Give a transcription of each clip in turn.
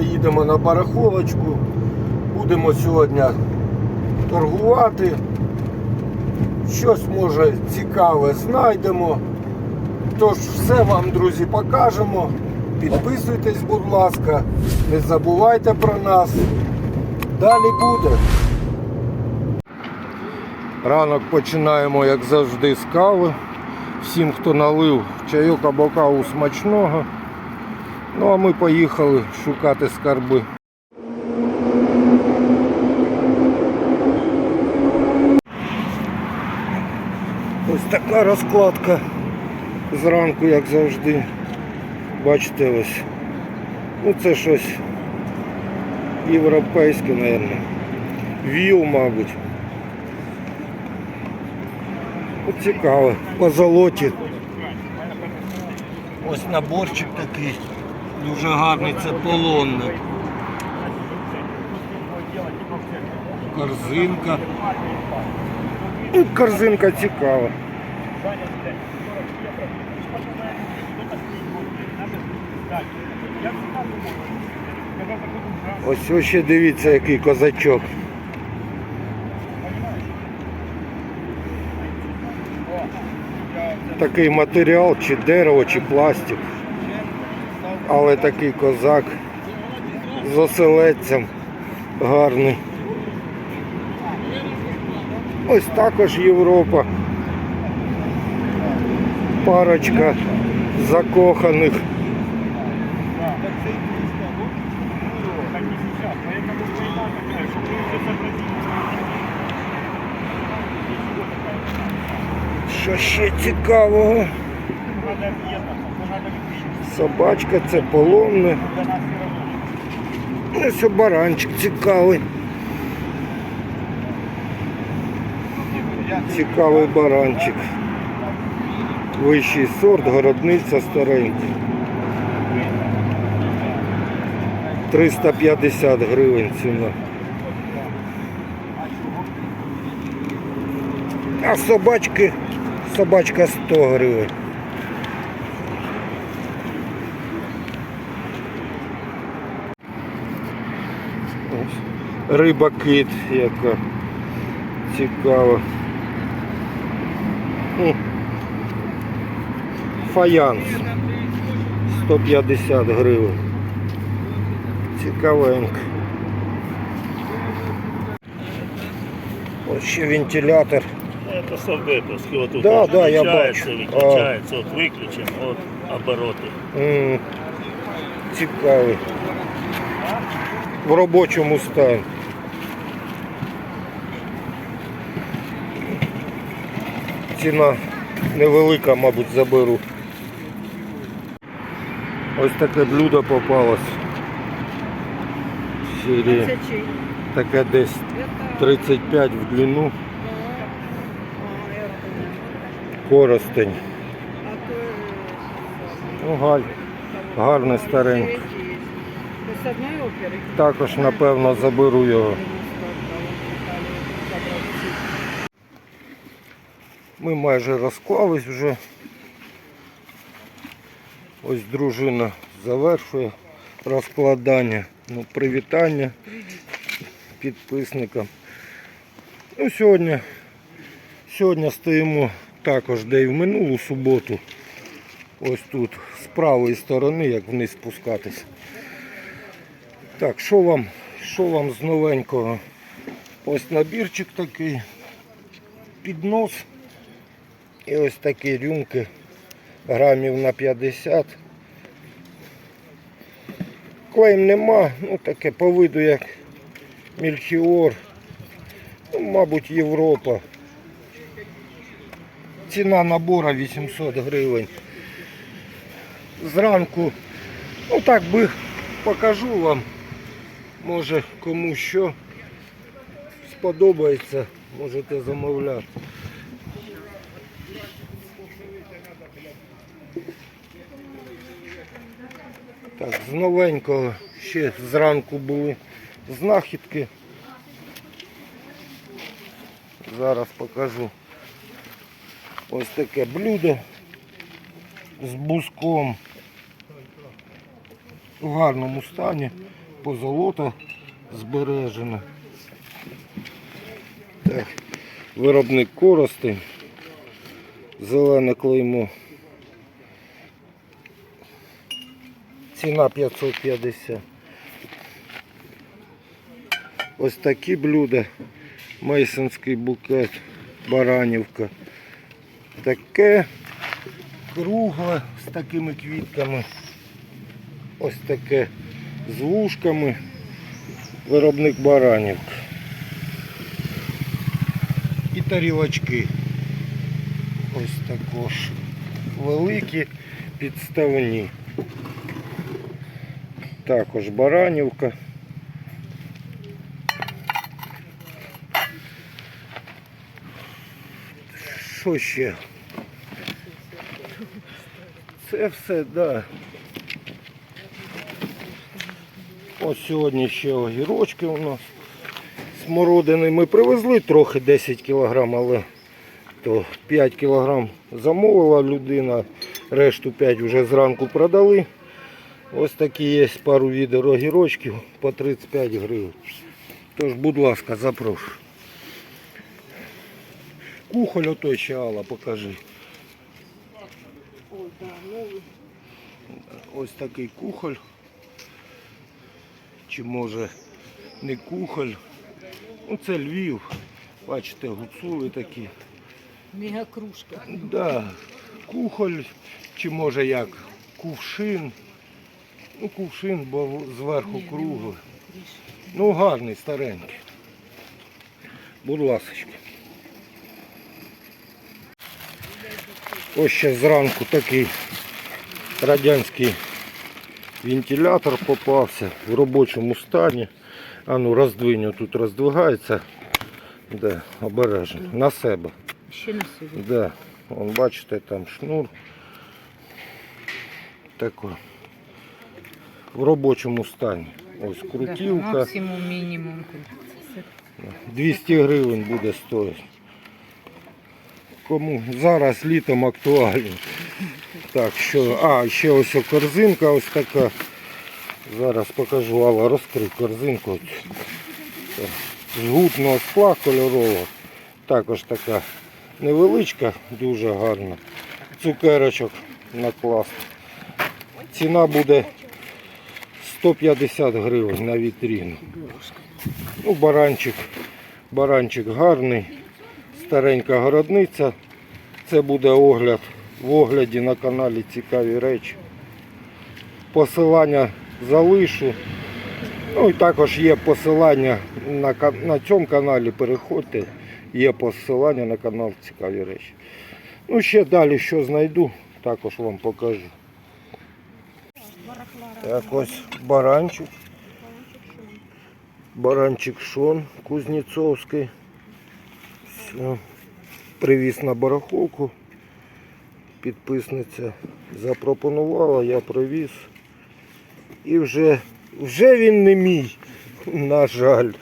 вітання. 12 липня їдемо на барахолочку. Будемо сьогодні торгувати. Щось може цікаве знайдемо. Тож все вам, друзі, покажемо. Підписуйтесь, будь ласка, не забувайте про нас. Далі буде. Ранок починаємо, як завжди, з кави. Всім, хто налив чайок або каву смачного. Ну а ми поїхали шукати скарби. Ось така розкладка зранку, як завжди. Бачите ось. Ну це щось європейське, мабуть. Віл, мабуть. От цікаво. По золоті. Ось наборчик такий. Дуже гарний, це полонник. Корзинка. Ну, корзинка цікава. Ось ось ще дивіться, який козачок. Такий матеріал, чи дерево, чи пластик. Але такий козак з оселедцем гарний. Ось також Європа. Парочка закоханих. Що ще цікавого? Собачка, це полонне. Ось баранчик цікавий. Цікавий баранчик. Вищий сорт, городниця старенький. 350 гривень ціна. А собачки, собачка 100 гривень. Риба кит, яка цікава. М. Фаянс 150 гривень. Цікавенько. Ось ще вентилятор. Это совдеповский, вот тут Да, вот да, я включается, бачу. выключается, вот выключен, вот обороты. М, Цікавий. В робочому стані. Ціна невелика, мабуть, заберу. Ось таке блюдо попалось. В серії. Таке десь 35 в длину. Коростень. Ну, галь. Гарне стареньке. С одной оперы. Також, напевно, заберу його. Ми майже розклались вже. Ось дружина завершує розкладання. Ну, привітання підписникам. Ну, сьогодні, сьогодні стоїмо також, де і в минулу суботу. Ось тут, з правої сторони, як вниз спускатись. Так, що вам, що вам з новенького? Ось набірчик такий, піднос. І ось такі рюмки грамів на 50. Клейм нема, ну таке по виду як Мільхіор. Ну, мабуть, Європа. Ціна набора 800 гривень. Зранку, ну так би покажу вам. Може кому що сподобається, можете замовляти. З новенького ще зранку були знахідки. Зараз покажу. Ось таке блюдо з буском. в гарному стані, позолота збережена. Так. Виробник корости, зелене клеймо. Ціна 550. Ось такі блюда. Мейсонський букет, баранівка. Таке кругле з такими квітками. Ось таке з вушками. Виробник баранівка. І тарілочки. Ось також великі підставні. Також баранівка. Що ще? Це все, так. Да. Ось сьогодні ще огірочки у нас. Смородини ми привезли трохи 10 кг, але то 5 кг замовила людина, решту 5 вже зранку продали. Ось такі є пару відер огірочків по 35 гривень. Тож, будь ласка, запрошую. Кухоль отой ще Алла, покажи. Ось такий кухоль. Чи може не кухоль. Ну це Львів. Бачите, гуцули такі. Мегакружка. Да, кухоль, чи може як кувшин. Ну, кувшин, бо зверху круглий. Ну, гарний, старенький. Будь ласка. Ось ще зранку такий радянський вентилятор попався в робочому стані. А ну роздвинь, тут роздвигається. Де, обережно. На себе. Ще на сьогодні. Да, вон бачите, там шнур. Такой. В робочому стані. Ось крутілка. Максимум, мінімум. 200 гривень буде стоїти. Кому зараз літом актуально. Так, що. А, ще ось о корзинка ось така. Зараз покажу, Алла, розкрий корзинку. З гутного скла кольорового. Також така невеличка, дуже гарна. Цукерочок накласти. Ціна буде 150 гривень на вітріну. Ну, баранчик, баранчик гарний, старенька городниця. Це буде огляд в огляді на каналі Цікаві речі. Посилання залишу. Ну і також є посилання на, на цьому каналі. Переходьте, є посилання на канал Цікаві речі. Ну, ще далі, що знайду, також вам покажу. Так, ось баранчик. Баранчик Шон Кузнєцовський. Все. Привіз на барахолку. Підписниця запропонувала, я привіз. І вже, вже він не мій, на жаль.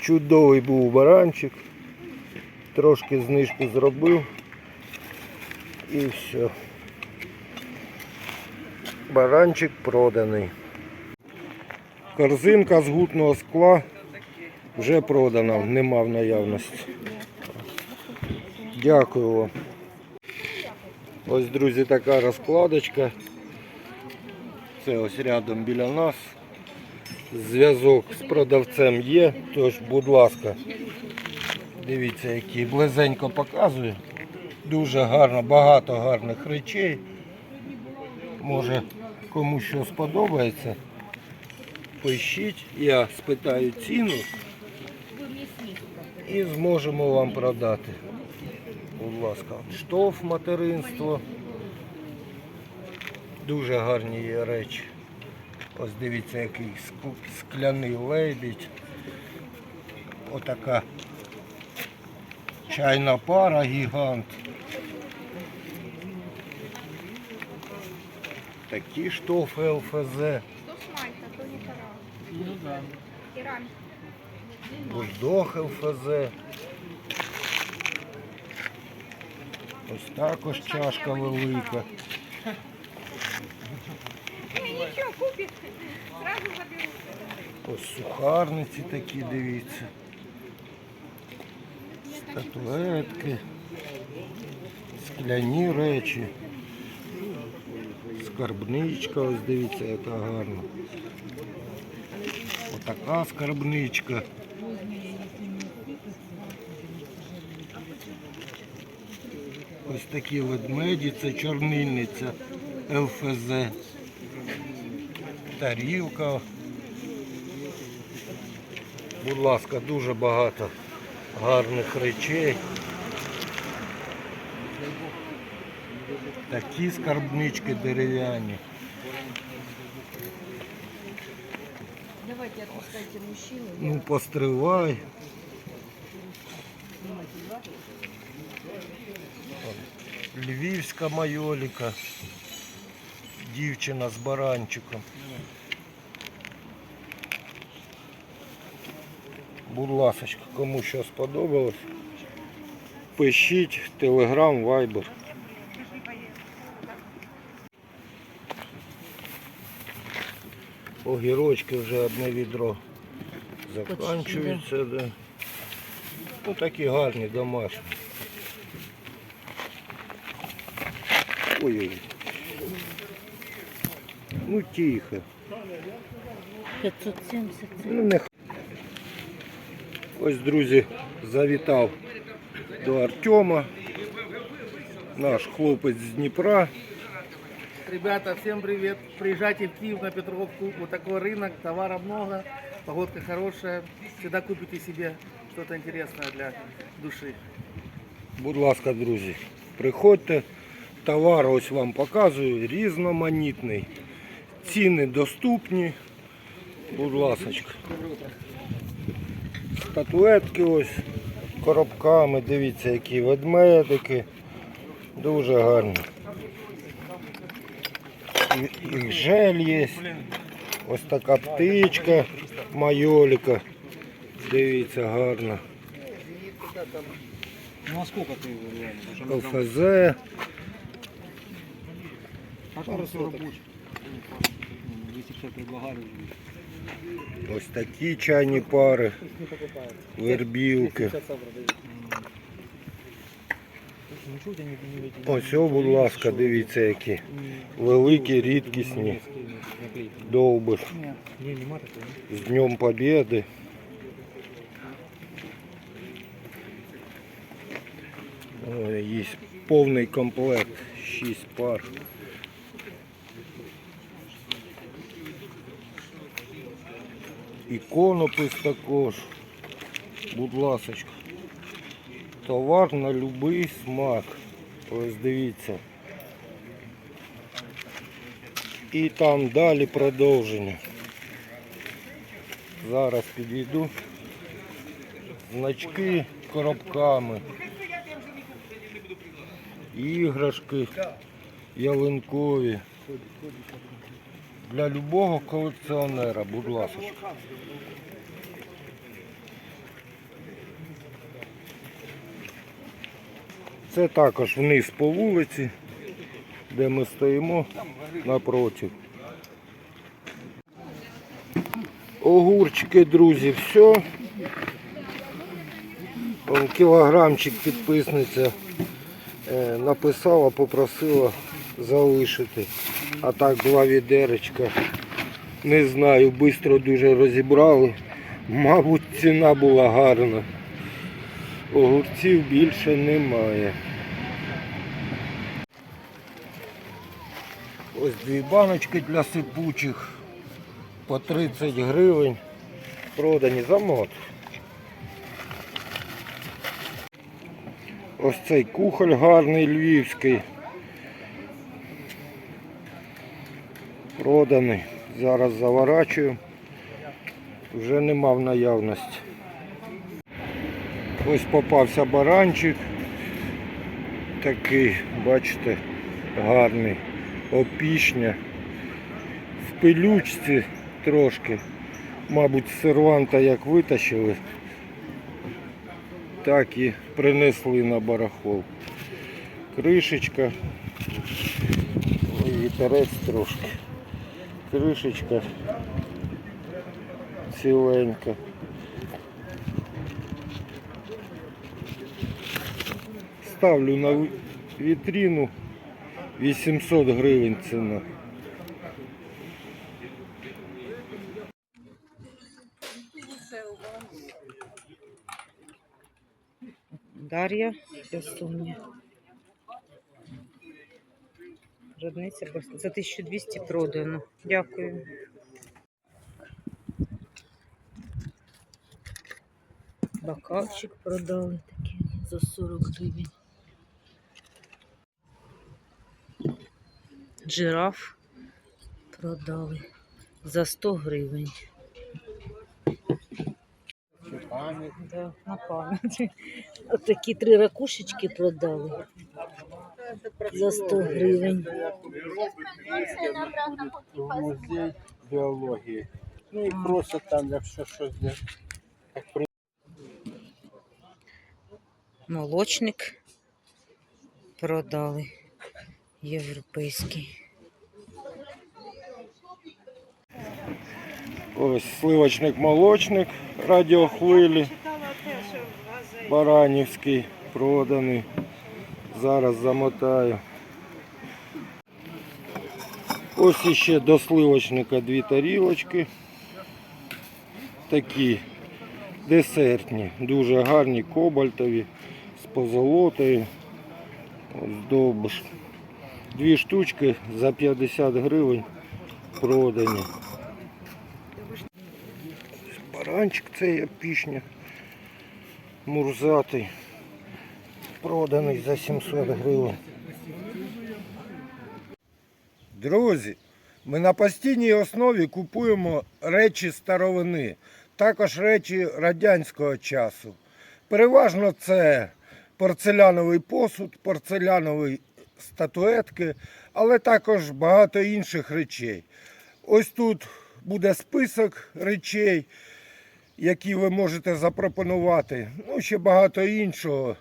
Чудовий був баранчик. Трошки знижку зробив. І все. Баранчик проданий. Корзинка з гутного скла вже продана, нема в наявності. Дякую вам. Ось, друзі, така розкладочка. Це ось рядом біля нас. Зв'язок з продавцем є, тож, будь ласка, дивіться, який близенько показує. Дуже гарно, багато гарних речей. Може кому що сподобається. Пишіть, я спитаю ціну і зможемо вам продати. Будь ласка, штоф материнство. Дуже гарні є речі. Ось дивіться, який скляний лебідь. Отака чайна пара гігант. Такі штофи ЛФЗ. То смальта, то не пора. Ну. Іран. Бульдог ЛФЗ. Ось також чашка велика. Заберу. Ось сухарниці такі, дивіться. Статуетки, скляні речі. Скарбничка, ось дивіться, яка гарна. Отака скарбничка. Ось такі ведмеді, це чорнильниця ЛФЗ. Тарілка. Будь ласка, дуже багато гарних речей. Такі скарбнички дерев'яні. Давайте отпускайте мужчину. Ну, постривай. Львівська майоліка. Дівчина з баранчиком. Будь ласочка, кому що сподобалось. Пишіть телеграм, вайбер. Огірочки вже одне відро закінчується. Да. Ну такі гарні домашні. Ой-ой. Ну тихо. 570. Ну, не... Ось, друзі, завітав до Артема. Наш хлопець з Дніпра. Ребята, всем привет. Приезжайте в Киев на Петровку. Вот такой рынок, товара много, погодка хорошая. Всегда купите себе что-то интересное для души. Будь ласка, друзі, приходьте. Товар ось вам показую, різноманітний. Ціни доступні. Будь ласочка. Статуетки ось коробками, дивіться, які ведмедики. Дуже гарні. І- І жель є. Ось така птичка, майоліка. Дивіться, гарна. Ну а сколько ты его реально? Потому что мы там- ЛФЗ. А там все рабочий. 250 предлагали уже. Ось такі чайні пари, вербілки. 250 продают. Ничего у тебя не, не, не, Ось, о, будь ласка, дивіться, які великі, рідкісні довбиш. З Днем Побєди. Є повний комплект, 6 пар. Іконопис також. Будь ласочка. Товар на будь-який смак. Ось дивіться. І там далі продовження. Зараз підійду. Значки коробками. Іграшки ялинкові. Для любого колекціонера, будь ласка. Це також вниз по вулиці, де ми стоїмо напротив. Огурчики, друзі, все. Кілограмчик підписниця е, написала, попросила залишити. А так два відеречка. Не знаю, швидко дуже розібрали. Мабуть, ціна була гарна. Огурців більше немає. Ось дві баночки для сипучих по 30 гривень. Продані замот. Ось цей кухоль гарний львівський. Проданий. Зараз заворачую. Вже нема в наявності. Ось попався баранчик. Такий, бачите, гарний. Опішня. В пилючці трошки. Мабуть, серванта як витащили, так і принесли на барахол. Кришечка. Вітерець трошки. Кришечка ціленька. Ставлю на ві- вітрину 800 гривень ціна. Дар'я Пясуня. Родниця Бас- за 1200 продано. Дякую. Бокалчик продали такий за 40 гривень. Жираф продали за 100 гривень. Да, на пам'ять. Такі три ракушечки продали за 100 гривень. музей біології. Ну і просто там, якщо щось Молочник продали європейський. Ось сливочник молочник радіохвилі. Баранівський проданий. Зараз замотаю. Ось іще до сливочника дві тарілочки. Такі десертні, дуже гарні, кобальтові, з позолотою. Ось довбиш. Дві штучки за 50 гривень продані. Баранчик цей як пішня. Мурзатий. Проданий за 700 гривень. Друзі, ми на постійній основі купуємо речі старовини, також речі радянського часу. Переважно це порцеляновий посуд, порцелянові статуетки, але також багато інших речей. Ось тут буде список речей, які ви можете запропонувати. Ну, ще багато іншого.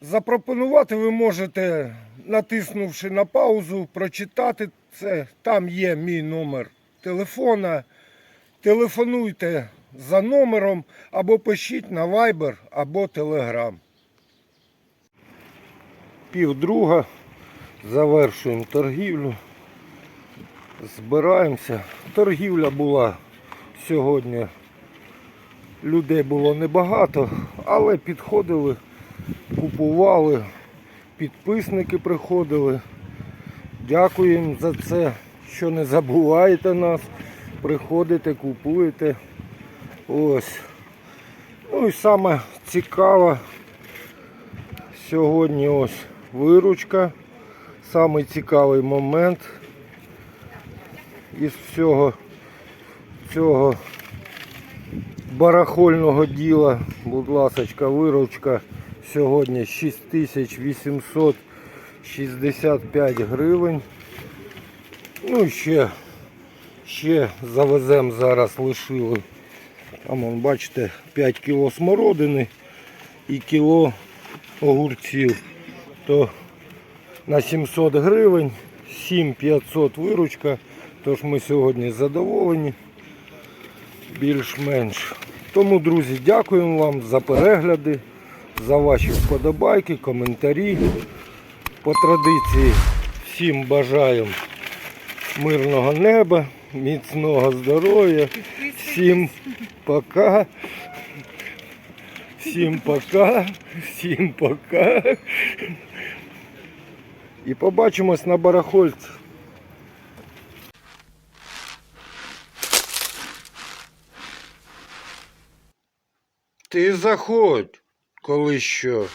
Запропонувати ви можете, натиснувши на паузу, прочитати це. Там є мій номер телефона. Телефонуйте за номером або пишіть на Viber або Telegram. Півдруга. Завершуємо торгівлю. Збираємося. Торгівля була сьогодні. Людей було небагато, але підходили, купували, підписники приходили. Дякуємо за це, що не забуваєте нас. Приходите, купуєте. Ось. Ну і саме цікаве сьогодні ось виручка. Самий цікавий момент із всього цього барахольного діла. Будь ласочка, виручка сьогодні 6865 гривень. Ну ще, ще завеземо зараз лишили. Там, вон, бачите, 5 кіло смородини і кіло огурців. То на 700 гривень, 7500 виручка. Тож ми сьогодні задоволені більш-менш. Тому, друзі, дякуємо вам за перегляди, за ваші вподобайки, коментарі. По традиції всім бажаємо мирного неба, міцного здоров'я. Всім пока. Всім пока. Всім пока. І побачимось на барахольці. Ти заходь, коли що.